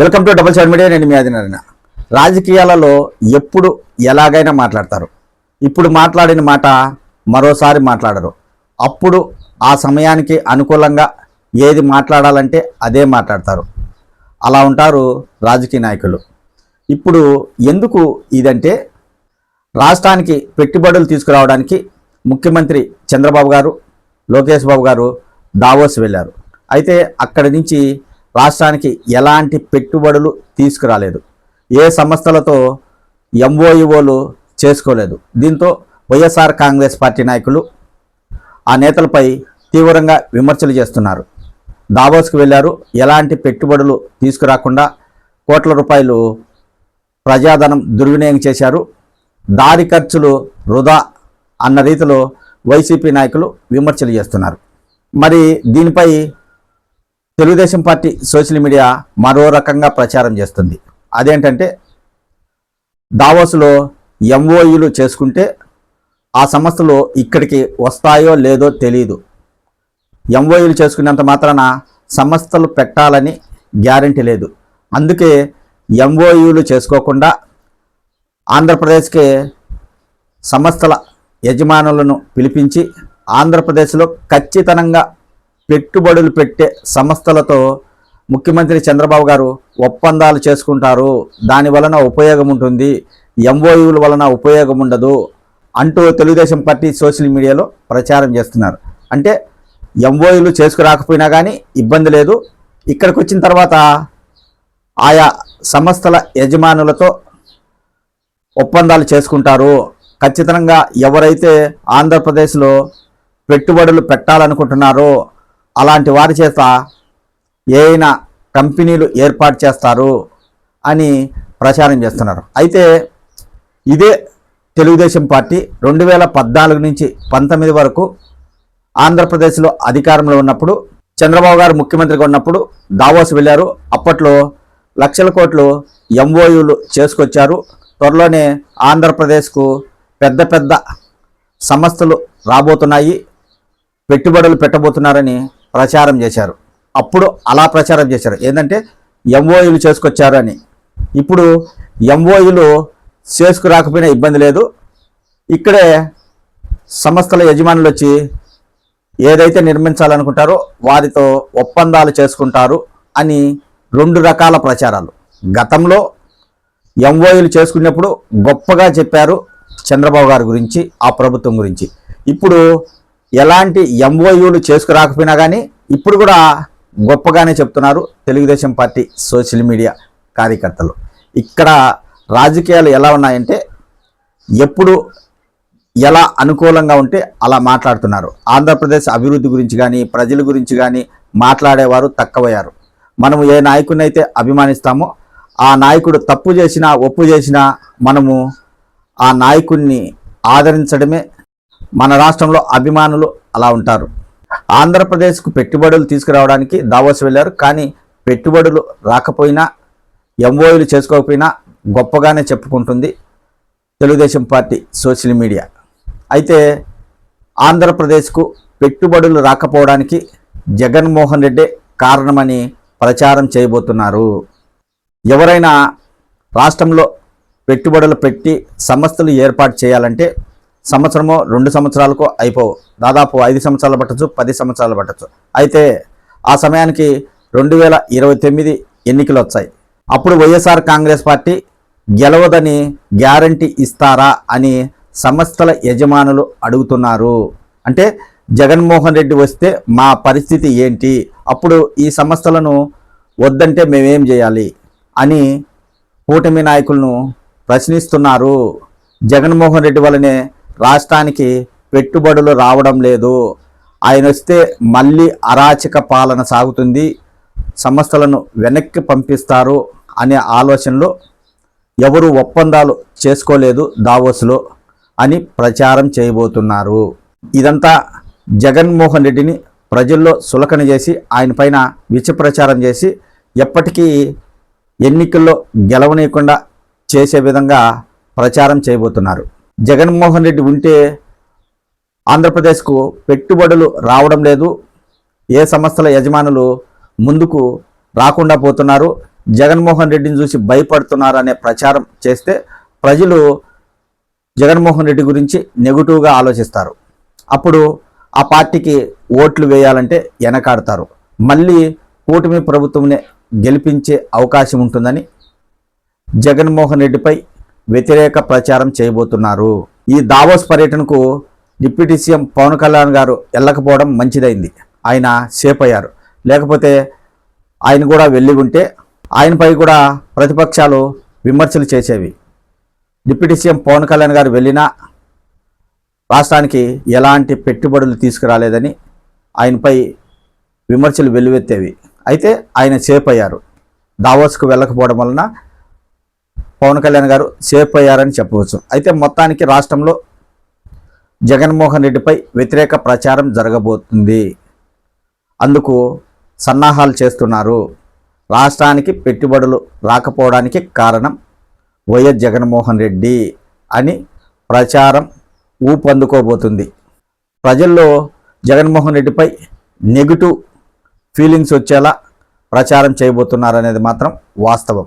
Welcome to double seven media నేను మీ ఆదినారాయణ. రాజకీయాలలో ఎప్పుడు ఎలాగైనా మాట్లాడతారు. ఇప్పుడు మాట్లాడిన మాట మరోసారి మాట్లాడరు. అప్పుడు ఆ సమయానికి అనుకూలంగా ఏది మాట్లాడాలంటే అదే మాట్లాడతారు. అలా ఉంటారు రాజకీయ నాయకులు. ఇప్పుడు ఎందుకు ఇదంటే రాష్ట్రానికి పెట్టుబడులు తీసుకురావడానికి ముఖ్యమంత్రి చంద్రబాబు గారు లోకేష్ బాబు గారు దావోస్ వెళ్ళారు. అయితే అక్కడి నుంచి రాష్ట్రానికి ఎలాంటి పెట్టుబడులు తీసుకురాలేదు. ఏ సంస్థలతో ఎంఓఈఓలు చేసుకోలేదు. దీంతో వైఎస్ఆర్ కాంగ్రెస్ పార్టీ నాయకులు ఆ నేతలపై తీవ్రంగా విమర్శలు చేస్తున్నారు. దావోస్కి వెళ్ళారు ఎలాంటి పెట్టుబడులు తీసుకురాకుండా కోట్ల రూపాయలు ప్రజాధనం దుర్వినియోగం చేశారు. దారి ఖర్చులు వృధా అన్న రీతిలో వైసీపీ నాయకులు విమర్శలు చేస్తున్నారు. మరి దీనిపై తెలుగుదేశం పార్టీ సోషల్ మీడియా మరో రకంగా ప్రచారం చేస్తుంది. అదేంటంటే దావోస్లో ఎంఓఈలు చేసుకుంటే ఆ సంస్థలు ఇక్కడికి వస్తాయో లేదో తెలియదు ఎంఓఈలు చేసుకున్నంత మాత్రాన సంస్థలు పెట్టాలని గ్యారంటీ లేదు. అందుకే ఎంఓయూలు చేసుకోకుండా ఆంధ్రప్రదేశ్కి సంస్థల యజమానులను పిలిపించి ఆంధ్రప్రదేశ్లో ఖచ్చితంగా పెట్టుబడులు పెట్టే సంస్థలతో ముఖ్యమంత్రి చంద్రబాబు గారు ఒప్పందాలు చేసుకుంటారు. దాని వలన ఉపయోగం ఉంటుంది. ఎంఓయూల వలన ఉపయోగం ఉండదు అంటూ తెలుగుదేశం పార్టీ సోషల్ మీడియాలో ప్రచారం చేస్తున్నారు. అంటే ఎంఓయూలు చేసుకురాకపోయినా కానీ ఇబ్బంది లేదు. ఇక్కడికి వచ్చిన తర్వాత ఆయా సంస్థల యజమానులతో ఒప్పందాలు చేసుకుంటారు. ఖచ్చితంగా ఎవరైతే ఆంధ్రప్రదేశ్లో పెట్టుబడులు పెట్టాలనుకుంటున్నారో అలాంటి వారి చేత ఏమైనా కంపెనీలు ఏర్పాటు చేస్తారు అని ప్రచారం చేస్తున్నారు. అయితే ఇదే తెలుగుదేశం పార్టీ రెండు వేల పద్నాలుగు నుంచి పంతొమ్మిది వరకు ఆంధ్రప్రదేశ్లో అధికారంలో ఉన్నప్పుడు చంద్రబాబు గారు ముఖ్యమంత్రిగా ఉన్నప్పుడు దావోస్ వెళ్ళారు. అప్పట్లో లక్షల కోట్లు ఎంఓయూలు చేసుకొచ్చారు. త్వరలోనే ఆంధ్రప్రదేశ్కు పెద్ద పెద్ద సంస్థలు రాబోతున్నాయి. పెట్టుబడులు పెట్టబోతున్నారని ప్రచారం చేశారు. అప్పుడు అలా ప్రచారం చేశారు. ఏంటంటే ఎంఓయులు చేసుకొచ్చారు అని. ఇప్పుడు ఎంఓయులు చేసుకురాకపోయినా ఇబ్బంది లేదు. ఇక్కడే సంస్థల యజమానులు వచ్చి ఏదైతే నిర్మించాలనుకుంటారో వారితో ఒప్పందాలు చేసుకుంటారు అని రెండు రకాల ప్రచారాలు. గతంలో ఎంఓయులు చేసుకున్నప్పుడు గొప్పగా చెప్పారు చంద్రబాబు గారి గురించి ఆ ప్రభుత్వం గురించి. ఇప్పుడు ఎలాంటి ఎంఓయూలు చేసుకురాకపోయినా కానీ ఇప్పుడు కూడా గొప్పగానే చెప్తున్నారు తెలుగుదేశం పార్టీ సోషల్ మీడియా కార్యకర్తలు. ఇక్కడ రాజకీయాలు ఎలా ఉన్నాయంటే ఎప్పుడు ఎలా అనుకూలంగా ఉంటే అలా మాట్లాడుతున్నారు. ఆంధ్రప్రదేశ్ అభివృద్ధి గురించి కానీ ప్రజల గురించి కానీ మాట్లాడేవారు తక్కువయ్యారు. మనము ఏ నాయకుడిని అయితే అభిమానిస్తామో ఆ నాయకుడు తప్పు చేసినా ఒప్పు చేసినా మనము ఆ నాయకుడిని ఆదరించడమే మన రాష్ట్రంలో అభిమానులు అలా ఉంటారు. ఆంధ్రప్రదేశ్కు పెట్టుబడులు తీసుకురావడానికి దావోస్ వెళ్ళారు. కానీ పెట్టుబడులు రాకపోయినా ఎంఓయులు చేసుకోకపోయినా గొప్పగానే చెప్పుకుంటుంది తెలుగుదేశం పార్టీ సోషల్ మీడియా. అయితే ఆంధ్రప్రదేశ్కు పెట్టుబడులు రాకపోవడానికి జగన్మోహన్ రెడ్డి కారణమని ప్రచారం చేయబోతున్నారు. ఎవరైనా రాష్ట్రంలో పెట్టుబడులు పెట్టి సంస్థలు ఏర్పాటు చేయాలంటే సంవత్సరమో రెండు సంవత్సరాలకు అయిపోవు. దాదాపు ఐదు సంవత్సరాలు పట్టచ్చు పది సంవత్సరాలు పట్టచ్చు. అయితే ఆ సమయానికి రెండు వేల ఇరవై తొమ్మిది ఎన్నికలు వచ్చాయి. అప్పుడు వైఎస్ఆర్ కాంగ్రెస్ పార్టీ గెలవదని గ్యారంటీ ఇస్తారా అని సంస్థల యజమానులు అడుగుతున్నారు. అంటే జగన్మోహన్ రెడ్డి వస్తే మా పరిస్థితి ఏంటి? అప్పుడు ఈ సంస్థలను వద్దంటే మేమేం చేయాలి? అని కూటమి నాయకులను ప్రశ్నిస్తున్నారు. జగన్మోహన్ రెడ్డి వల్లనే రాష్ట్రానికి పెట్టుబడులు రావడం లేదు. ఆయన వస్తే మళ్ళీ అరాచక పాలన సాగుతుంది. సంస్థలను వెనక్కి పంపిస్తారు అనే ఆలోచనలో ఎవరు ఒప్పందాలు చేసుకోలేదు దావోస్లో అని ప్రచారం చేయబోతున్నారు. ఇదంతా జగన్మోహన్ రెడ్డిని ప్రజల్లో సులకన చేసి ఆయన పైన విచప్రచారం చేసి ఎప్పటికీ ఎన్నికల్లో గెలవనీయకుండా చేసే విధంగా ప్రచారం చేయబోతున్నారు. జగన్మోహన్ రెడ్డి ఉంటే ఆంధ్రప్రదేశ్కు పెట్టుబడులు రావడం లేదు. ఏ సంస్థల యజమానులు ముందుకు రాకుండా పోతున్నారు? జగన్మోహన్ రెడ్డిని చూసి భయపడుతున్నారనే ప్రచారం చేస్తే ప్రజలు జగన్మోహన్ రెడ్డి గురించి నెగిటివ్గా ఆలోచిస్తారు. అప్పుడు ఆ పార్టీకి ఓట్లు వేయాలంటే వెనకాడతారు మళ్ళీ కూటమి ప్రభుత్వంనే గెలిపించే అవకాశం ఉంటుందని జగన్మోహన్ రెడ్డిపై వ్యతిరేక ప్రచారం చేయబోతున్నారు. ఈ దావోస్ పర్యటనకు డిప్యూటీ సీఎం పవన్ కళ్యాణ్ గారు వెళ్ళకపోవడం మంచిదైంది. ఆయన సేఫ్ అయ్యారు. లేకపోతే ఆయన కూడా వెళ్ళి ఉంటే ఆయనపై కూడా ప్రతిపక్షాలు విమర్శలు చేసేవి. డిప్యూటీ సీఎం పవన్ కళ్యాణ్ గారు వెళ్ళినా రాష్ట్రానికి ఎలాంటి పెట్టుబడులు తీసుకురాలేదని ఆయనపై విమర్శలు వెల్లువెత్తేవి. అయితే ఆయన సేఫ్ అయ్యారు. దావోస్కు వెళ్ళకపోవడం వలన పవన్ కళ్యాణ్ గారు సేఫ్ అయ్యారని చెప్పవచ్చు. అయితే మొత్తానికి రాష్ట్రంలో జగన్మోహన్ రెడ్డిపై వ్యతిరేక ప్రచారం జరగబోతుంది. అందుకు సన్నాహాలు చేస్తున్నారు. రాష్ట్రానికి పెట్టుబడులు రాకపోవడానికి కారణం వైఎస్ జగన్మోహన్ రెడ్డి అని ప్రచారం ఊపందుకోబోతుంది. ప్రజల్లో జగన్మోహన్ రెడ్డిపై నెగిటివ్ ఫీలింగ్స్ వచ్చేలా ప్రచారం చేయబోతున్నారనేది మాత్రం వాస్తవం.